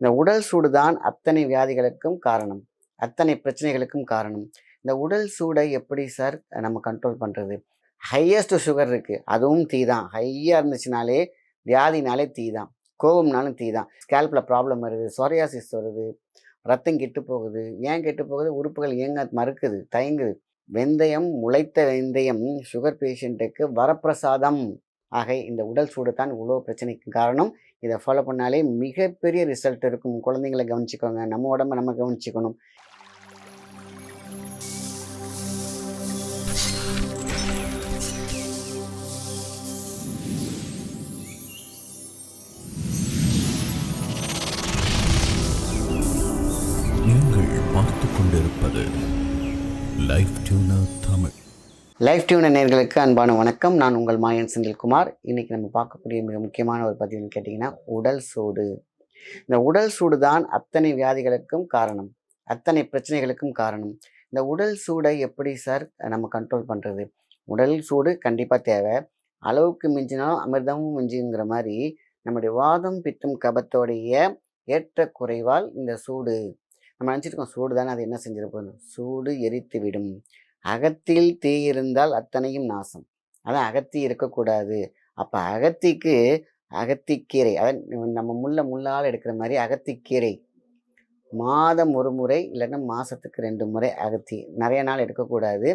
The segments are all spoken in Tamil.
இந்த உடல் சூடு தான் அத்தனை வியாதிகளுக்கும் காரணம். அத்தனை பிரச்சனைகளுக்கும் காரணம். இந்த உடல் சூடை எப்படி சார் நம்ம கண்ட்ரோல் பண்ணுறது ஹையஸ்ட் சுகர் இருக்குது அதுவும் தீ தான். ஹையாக இருந்துச்சுனாலே வியாதினாலே தீ தான். கோவம்னாலும் தீ தான். ஸ்கேல்பில் ப்ராப்ளம் வருது. சொரியாசிஸ் வருது. ரத்தம் கெட்டு போகுது. ஏன் கெட்டு போகுது? உறுப்புகள் ஏங்க மறுக்குது தயங்குது. வெந்தயம் முளைத்த வெந்தயம் சுகர் பேஷண்ட்டுக்கு வரப்பிரசாதம். ஆக இந்த உடல் சூடு தான் இவ்வளோ பிரச்சனைக்கு காரணம். இதை ஃபாலோ பண்ணாலே மிகப்பெரிய ரிசல்ட் இருக்கும். குழந்தைங்களை கவனிச்சுக்கோங்க. நம்ம உடம்ப நம்ம கவனிச்சுக்கணும். லைஃப் டியூனர் நேர்களுக்கு அன்பான வணக்கம். நான் உங்கள் மாயன் செந்தில்குமார். இன்னைக்கு நம்ம பார்க்கக்கூடிய மிக முக்கியமான ஒரு பதிவுன்னு கேட்டிங்கன்னா உடல் சூடு. இந்த உடல் சூடு தான் அத்தனை வியாதிகளுக்கும் காரணம். அத்தனை பிரச்சனைகளுக்கும் காரணம். இந்த உடல் சூடை எப்படி சார் நம்ம கண்ட்ரோல் பண்ணுறது உடல் சூடு கண்டிப்பாக தேவை. அளவுக்கு மிஞ்சினாலும் அமிர்தமும் மிஞ்சுங்கிற மாதிரி நம்முடைய வாதம் பித்தும் கபத்தோடைய ஏற்ற குறைவால் இந்த சூடு. நம்ம நினச்சிருக்கோம் சூடு தானே அது என்ன செஞ்சிருப்போம் சூடு எரித்து விடும் அகத்தில் தீ இருந்தால் அத்தனையும் நாசம். அதான் அகத்தி இருக்கக்கூடாது. அப்போ அகத்திக்கு அகத்திக்கீரை அதான் நம்ம முள்ள முள்ளால் எடுக்கிற மாதிரி அகத்திக்கீரை மாதம் ஒரு முறை இல்லைன்னா மாதத்துக்கு ரெண்டு முறை அகத்தி நிறைய நாள் எடுக்கக்கூடாது.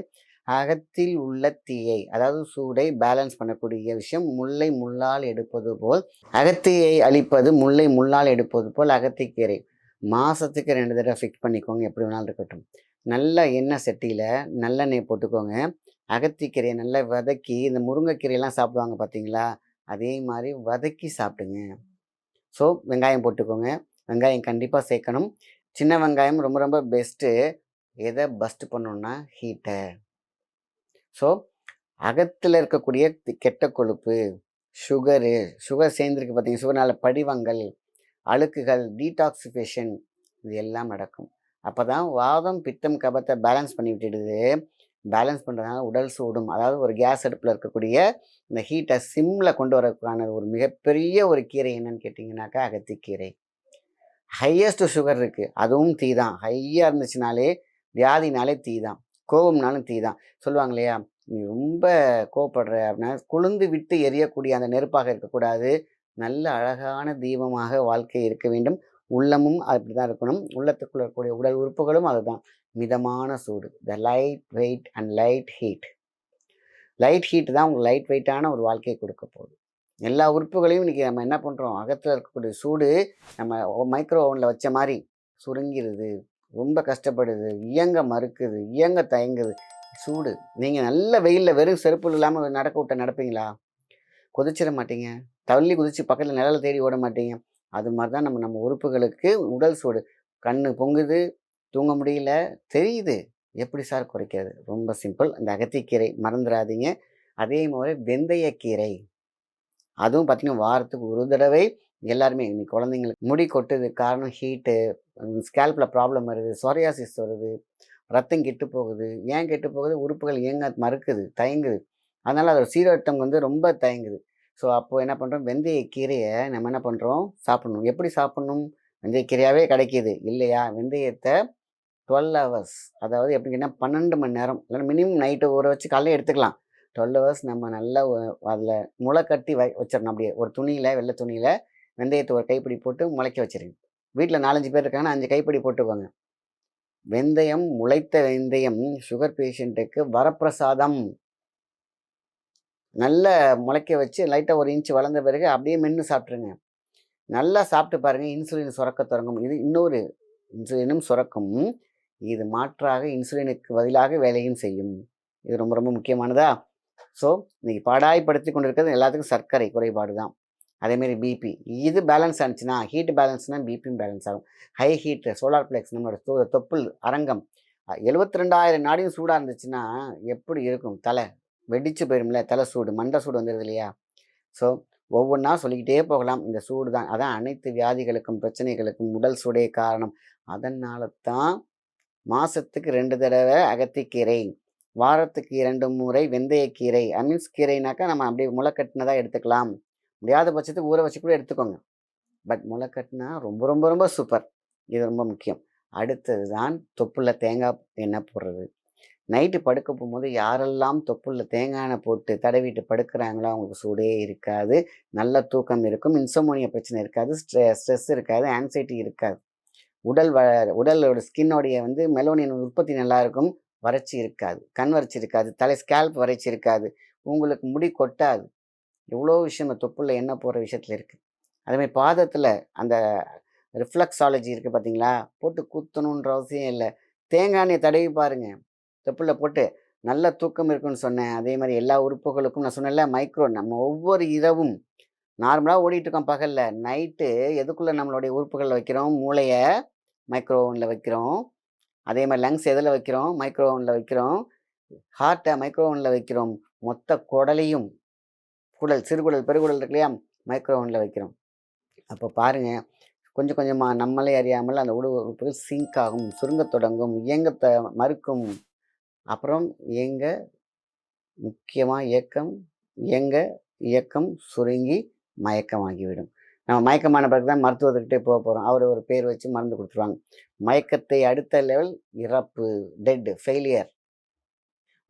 அகத்தில் உள்ள தீயை அதாவது சூடை பேலன்ஸ் பண்ணக்கூடிய விஷயம் முல்லை முள்ளால் எடுப்பது போல் அகத்தியை அழிப்பது முல்லை முள்ளால் எடுப்பது போல் அகத்திக்கீரை மாதத்துக்கு ரெண்டு தடவை ஃபிக்ஸ் பண்ணிக்கோங்க எப்படி வேணாலும் இருக்கட்டும். நல்ல எண்ணெய் சட்டியில் நல்லெண்ணெய் போட்டுக்கோங்க. அகத்திக்கீரையை நல்லா வதக்கி இந்த முருங்கைக்கீரையெல்லாம் சாப்பிடுவாங்க பார்த்தீங்களா? அதே மாதிரி வதக்கி சாப்பிடுங்க. ஸோ வெங்காயம் போட்டுக்கோங்க. வெங்காயம் கண்டிப்பாக சேர்க்கணும். சின்ன வெங்காயம் ரொம்ப ரொம்ப பெஸ்ட்டு எதை பஸ்ட் பண்ணணும்னா ஹீட்டை ஸோ அகத்தில் இருக்கக்கூடிய கெட்ட கொழுப்பு சுகரு சுகர் சேர்ந்துருக்கு பார்த்தீங்க சுகர்னால படிவங்கள். அழுக்குகள் டீடாக்சிஃபிகேஷன் இது எல்லாம் நடக்கும். அப்போ தான் வாதம் பித்தம் கபத்தை பேலன்ஸ் பண்ணி விட்டுடுது. பேலன்ஸ் பண்ணுறதுனால உடல் சூடும். அதாவது ஒரு கேஸ் அடுப்பில் இருக்கக்கூடிய இந்த ஹீட்டை சிம்மில் கொண்டு வரதுக்கான ஒரு மிகப்பெரிய ஒரு கீரை என்னன்னு கேட்டிங்கனாக்கா அகத்திக்கீரை. ஹையஸ்ட் சுகர் இருக்குது அதுவும் தீ தான். ஹையாக இருந்துச்சுனாலே வியாதினாலே தீ தான். கோவம்னாலும் தீ தான். சொல்லுவாங்க இல்லையா நீ ரொம்ப கோவப்படுற அப்படின்னா குளிர்ந்து விட்டு எரியக்கூடிய அந்த நெருப்பாக இருக்கக்கூடாது. நல்ல அழகான தீபமாக வாழ்க்கை இருக்க வேண்டும். உள்ளமும் அப்படி தான் இருக்கணும். உள்ளத்துக்குள்ள இருக்கக்கூடிய உடல் உறுப்புகளும் அதுதான். மிதமான சூடு. The light weight and light heat light heat தான் உங்களுக்கு லைட் வெயிட்டான ஒரு வாழ்க்கையை கொடுக்க போகுது. எல்லா உறுப்புகளையும் இன்றைக்கி நம்ம என்ன பண்ணுறோம் அகத்தில் இருக்கக்கூடிய சூடு நம்ம மைக்ரோ ஓவனில் வச்ச மாதிரி சுருங்கிருது. ரொம்ப கஷ்டப்படுது. இயங்க மறுக்குது. இயங்க தயங்குது. சூடு. நீங்கள் நல்ல வெயிலில் வெறும் செருப்பு இல்லாமல் நடக்க விட்ட நடப்பீங்களா? கொதிச்சிட மாட்டீங்க. தள்ளி குதிச்சு பக்கத்தில் நிழல தேடி ஓட மாட்டீங்க. அது மாதிரி தான் நம்ம நம்ம உறுப்புகளுக்கு உடல் சூடு. கண்ணு பொங்குது தூங்க முடியல தெரியுது. எப்படி சார் குறைக்கிறது? ரொம்ப சிம்பிள். இந்த அகத்திக்கீரை மறந்துடாதீங்க அதே மாதிரி வெந்தயக்கீரை அதுவும் பார்த்திங்கன்னா வாரத்துக்கு ஒரு தடவை எல்லாருமே இன்னைக்கு குழந்தைங்களுக்கு முடி கொட்டுது காரணம் ஹீட்டு ஸ்கேல்பில் ப்ராப்ளம் வருது சொரியாசிஸ் வருது ரத்தம் கெட்டு போகுது. ஏன் கெட்டு போகுது? உறுப்புகள் ஏங்க மறுக்குது தயங்குது. அதனால் அதோட சீரட்டம் வந்து ரொம்ப தயங்குது. ஸோ அப்போ என்ன பண்ணுறோம் வெந்தய கீரையை நம்ம என்ன பண்ணுறோம் சாப்பிடணும். எப்படி சாப்பிட்ணும்? வெந்தயக்கீரையாகவே கிடைக்கிது. இல்லையா? வெந்தயத்தை டுவெல் ஹவர்ஸ் அதாவது எப்படின்னா பன்னெண்டு மணி நேரம். இல்லைன்னா மினிமம் நைட்டு ஊற வச்சு காலையில் எடுத்துக்கலாம். டுவெல் ஹவர்ஸ் நம்ம நல்லா அதில் முளை கட்டி வை வச்சிடணும். அப்படியே ஒரு துணியில் வெள்ளை துணியில் வெந்தயத்தை ஒரு கைப்பிடி போட்டு முளைக்க வச்சிருங்க. வீட்டில் நாலஞ்சு பேர் இருக்காங்கன்னா அஞ்சு கைப்பிடி போட்டுக்கோங்க. வெந்தயம் முளைத்த வெந்தயம் சுகர் பேஷண்ட்டுக்கு வரப்பிரசாதம். நல்ல முளைக்க வச்சு லைட்டாக ஒரு இன்ச் வளர்ந்த பிறகு அப்படியே மென்று சாப்பிட்ருங்க நல்லா சாப்பிட்டு பாருங்கள் இன்சுலின் சுரக்க தொடங்கும். இது இன்னொரு இன்சுலினும் சுரக்கும். இது மாற்றாக இன்சுலினுக்கு பதிலாக வேலையும் செய்யும். இது ரொம்ப ரொம்ப முக்கியமானதா? ஸோ இன்னைக்கு பாடாய்படுத்தி கொண்டு இருக்கிறது எல்லாத்துக்கும் சர்க்கரை குறைபாடு தான். அதேமாரி பிபி இது பேலன்ஸ் ஆனிச்சுன்னா ஹீட் பேலன்ஸ்னால் பிபியும் பேலன்ஸ் ஆகும். ஹை ஹீட்டு சோலார் பிளெக்ஸ் நம்மளோட தொப்புள் அரங்கம். எழுபத்தி ரெண்டாயிரம் நாடியும் சூடாக இருந்துச்சுன்னா எப்படி இருக்கும் தலை? வெடிச்சு போயிடும்ல தலை சூடு மண்டை சூடு வந்துடுது இல்லையா? ஸோ ஒவ்வொன்றா சொல்லிக்கிட்டே போகலாம். இந்த சூடு தான். அதான் அனைத்து வியாதிகளுக்கும் பிரச்சனைகளுக்கும் உடல் சூடே காரணம். அதனால தான் மாதத்துக்கு ரெண்டு தடவை அகத்திக்கீரை வாரத்துக்கு இரண்டு முறை வெந்தயக்கீரை ஐ மீன்ஸ் கீரைனாக்கா நம்ம அப்படியே முளைக்கட்டினதாக எடுத்துக்கலாம். முடியாத பட்சத்துக்கு ஊற வச்சு கூட எடுத்துக்கோங்க. பட் முளைக்கட்டினா ரொம்ப ரொம்ப ரொம்ப சூப்பர். இது ரொம்ப முக்கியம். அடுத்தது தான் தொப்புள்ள தேங்காய் எண்ணெய் போடுறது. நைட்டு படுக்க போகும்போது யாரெல்லாம் தொப்புள்ள தேங்காய் எண்ணெய் போட்டு தடவிட்டு படுக்கிறாங்களோ அவங்களுக்கு சூடே இருக்காது. நல்ல தூக்கம் இருக்கும். இன்சோமோனியா பிரச்சனை இருக்காது. ஸ்ட்ரெ ஸ்ட்ரெஸ் இருக்காது. ஆன்சைட்டி இருக்காது. உடல் வ உடலோட ஸ்கின்னோடைய வந்து மெலோனியன் உற்பத்தி நல்லா இருக்கும் வறட்சி இருக்காது. கண் வறட்சி இருக்காது. தலை ஸ்கேல்ப் வறட்சி இருக்காது. உங்களுக்கு முடி கொட்டாது. எவ்வளோ விஷயம் இந்த தொப்புள்ள எண்ணெய் போடுற விஷயத்தில் இருக்குது அதேமாதிரி பாதத்தில் அந்த ரிஃப்ளக்ஸாலஜி இருக்குது பார்த்தீங்களா? போட்டு குத்தணுன்ற அவசியம் இல்லை. தேங்காய் எண்ணெய் தடவி பாருங்கள் தொப்புள்ள போட்டு நல்ல தூக்கம் இருக்குன்னு சொன்னேன். அதே மாதிரி எல்லா உறுப்புகளுக்கும் நான் சொன்னேன்ல மைக்ரோ நம்ம ஒவ்வொரு இரவும் நார்மலாக ஓடிட்டு இருக்கோம் பகலில். நைட்டு எதுக்குள்ளே நம்மளுடைய உறுப்புகளில் வைக்கிறோம்? மூளையை மைக்ரோவனில் வைக்கிறோம். அதே மாதிரி லங்ஸ் எதில் வைக்கிறோம்? மைக்ரோவனில் வைக்கிறோம். ஹார்ட்டை மைக்ரோவனில் வைக்கிறோம். மொத்த குடலையும் குடல் சிறுகுடல் பெருகுடல் இருக்கு இல்லையா? மைக்ரோவனில் வைக்கிறோம். அப்போ பாருங்கள் கொஞ்சம் கொஞ்சமாக நம்மளே அறியாமல் அந்த உடல் உறுப்புகள் சிங்க் ஆகும் சுருங்க தொடங்கும் இயங்கத்தை மறுக்கும். அப்புறம் எங்க முக்கியமாக இயக்கம் எங்க இயக்கம் சுருங்கி மயக்கமாகிவிடும். நம்ம மயக்கமான பிறகு தான் மருத்துவத்துக்கிட்டே போக போகிறோம் அவர் ஒரு பேர் வச்சு மருந்து கொடுத்துருவாங்க. மயக்கத்தை அடுத்த லெவல் இறப்பு டெட் ஃபெயிலியர்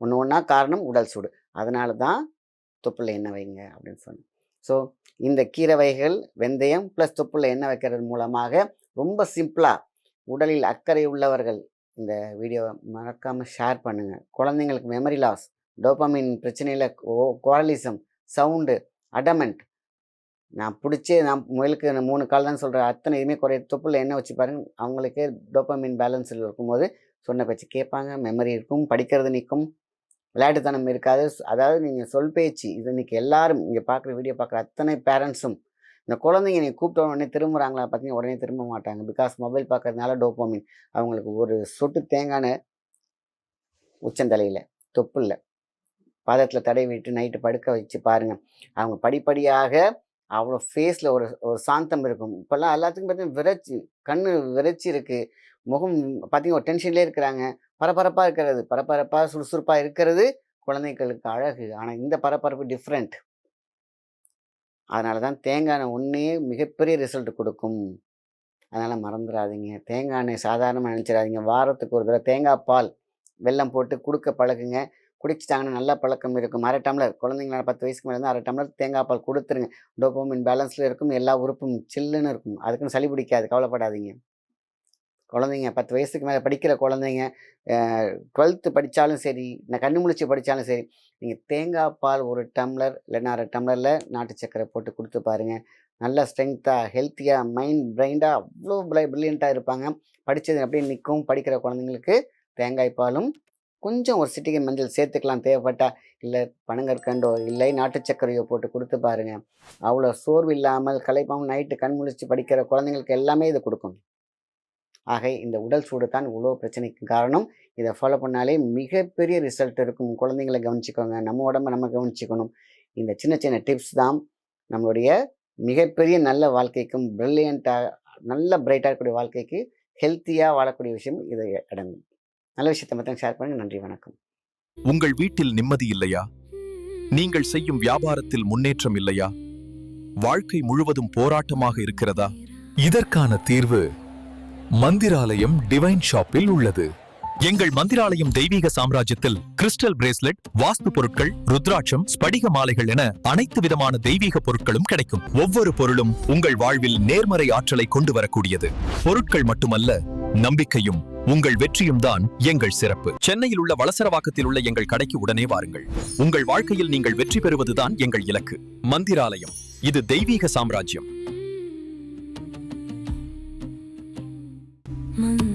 ஒன்று ஒன்றா காரணம் உடல் சூடு. அதனால தான் தொப்புல எண்ணெய் வைங்க அப்படின்னு சொன்னேன். ஸோ இந்த கீரை வகைகள் வெந்தயம் ப்ளஸ் தொப்புல எண்ணெய் வைக்கிறது மூலமாக ரொம்ப சிம்பிளாக உடலில் அக்கறை உள்ளவர்கள் இந்த வீடியோவை மறக்காமல் ஷேர் பண்ணுங்கள் குழந்தைங்களுக்கு மெமரி லாஸ் டோப்பமின் பிரச்சனையில் குவாலிசம் சவுண்டு அடமெண்ட் நான் பிடிச்சே நான் முயலுக்கு நான் மூணு கால் தான் சொல்கிறேன் அத்தனை இதுவுமே குறைய தொப்புல என்ன வச்சு பாருங்க. அவங்களுக்கே டோப்பமின் பேலன்ஸில் இருக்கும்போது சொன்ன பேச்சு கேட்பாங்க மெமரி இருக்கும் படிக்கிறது நிற்கும் விளையாட்டுத்தனம் இருக்காது. அதாவது நீங்கள் சொல் பேச்சு இது இன்றைக்கி எல்லோரும் இங்கே பார்க்குற வீடியோ பார்க்குற அத்தனை பேரண்ட்ஸும் இந்த குழந்தைங்க நீங்கள் கூப்பிட்ட உடனே திரும்புகிறாங்களா பார்த்தீங்கன்னா உடனே திரும்ப மாட்டாங்க. பிகாஸ் மொபைல் பார்க்கறதுனால டோப்போமின் அவங்களுக்கு ஒரு சொட்டு தேங்கான உச்சந்தலையில் தொப்புல பாதத்தில் தடை விட்டு நைட்டு படுக்க வச்சு பாருங்கள் அவங்க படிப்படியாக அவ்வளோ ஃபேஸில் ஒரு ஒரு சாந்தம் இருக்கும். இப்போல்லாம் எல்லாத்துக்கும் பார்த்தீங்கன்னா விரைச்சி கண்ணு விரைச்சி இருக்குது முகம் பார்த்தீங்கன்னா ஒரு டென்ஷன்லேயே இருக்கிறாங்க. பரபரப்பாக இருக்கிறது பரபரப்பாக சுறுசுறுப்பாக இருக்கிறது குழந்தைகளுக்கு அழகு. ஆனால் இந்த பரபரப்பு டிஃப்ரெண்ட் அதனால தான் தேங்காய் எண்ணெய் ஒன்றே மிகப்பெரிய ரிசல்ட் கொடுக்கும். அதனால் மறந்துடாதீங்க தேங்காய் எண்ணெய் சாதாரணமாக நினச்சிடாதீங்க. வாரத்துக்கு ஒரு தடவை தேங்காய் பால் வெல்லம் போட்டு கொடுக்க பழக்குங்க குடிச்சிட்டாங்கன்னா நல்ல பழக்கம் இருக்கும். அரை டம்ளர் குழந்தைங்கள பத்து வயசுக்கு மேலே அரை டம்ளர் தேங்காய் பால் கொடுத்துருங்க. டோப்போமின் பேலன்ஸில் இருக்கும். எல்லா உறுப்பும் சில்லுன்னு இருக்கும். அதுக்குன்னு சளி பிடிக்காது. கவலைப்படாதீங்க. குழந்தைங்க பத்து வயசுக்கு மேலே படிக்கிற குழந்தைங்க டுவெல்த்து படித்தாலும் சரி நான் கண்ணு முழிச்சு படித்தாலும் சரி நீங்கள் தேங்காய் பால் ஒரு டம்ளர் இல்லைன்னா அரை டம்ளரில் நாட்டு சக்கரை போட்டு கொடுத்து பாருங்கள் நல்லா ஸ்ட்ரென்த்தாக ஹெல்த்தியாக மைண்ட் பிரைண்டாக அவ்வளோ ப்ரில்லியண்ட்டாக இருப்பாங்க. படித்தது அப்படியே நிற்கும் படிக்கிற குழந்தைங்களுக்கு தேங்காய் பாலும் கொஞ்சம் ஒரு சிட்டிகை மஞ்சள் சேர்த்துக்கலாம் தேவைப்பட்டா இல்லை பனங்கற்கண்டோ இல்லை நாட்டு சர்க்கரையோ போட்டு கொடுத்து பாருங்கள் அவ்வளோ சோர்வு இல்லாமல் கலைப்பாமல் நைட்டு கண் முழிச்சு படிக்கிற குழந்தைங்களுக்கு எல்லாமே இது கொடுக்கும். ஆக இந்த உடல் சூடு தான் இவ்வளோ பிரச்சனைக்கு காரணம். இதை ஃபாலோ பண்ணாலே மிகப்பெரிய ரிசல்ட் இருக்கும். குழந்தைங்களை கவனிச்சுக்கோங்க. நம்ம உடம்ப நம்ம கவனிச்சுக்கணும். இந்த சின்ன சின்ன டிப்ஸ் தான் நம்மளுடைய மிகப்பெரிய நல்ல வாழ்க்கைக்கும் ப்ரில்லியண்ட்டாக நல்ல பிரைட்டாக இருக்கக்கூடிய வாழ்க்கைக்கு ஹெல்த்தியாக வாழக்கூடிய விஷயம் இதை அடங்கும். நல்ல விஷயத்தை மட்டும் ஷேர் பண்ணுங்க. நன்றி வணக்கம். உங்கள் வீட்டில் நிம்மதி இல்லையா? நீங்கள் செய்யும் வியாபாரத்தில் முன்னேற்றம் இல்லையா? வாழ்க்கை முழுவதும் போராட்டமாக இருக்கிறதா? இதற்கான தீர்வு மந்திராலயம் டிவைன் ஷாப்பில் உள்ளது. எங்கள் மந்திராலயம் தெய்வீக சாம்ராஜ்யத்தில் கிறிஸ்டல் பிரேஸ்லெட் வாஸ்து பொருட்கள் ருத்ராட்சம் ஸ்படிக மாலைகள் என அனைத்து விதமான தெய்வீக பொருட்களும் கிடைக்கும். ஒவ்வொரு பொருளும் உங்கள் வாழ்வில் நேர்மறை ஆற்றலை கொண்டு வரக்கூடியது. பொருட்கள் மட்டுமல்ல நம்பிக்கையும் உங்கள் வெற்றியும் தான் எங்கள் சிறப்பு. சென்னையில் உள்ள வளசரவாக்கத்தில் உள்ள எங்கள் கடைக்கு உடனே வாருங்கள். உங்கள் வாழ்க்கையில் நீங்கள் வெற்றி பெறுவதுதான் எங்கள் இலக்கு. மந்திராலயம் இது தெய்வீக சாம்ராஜ்யம். மந்திராலயம்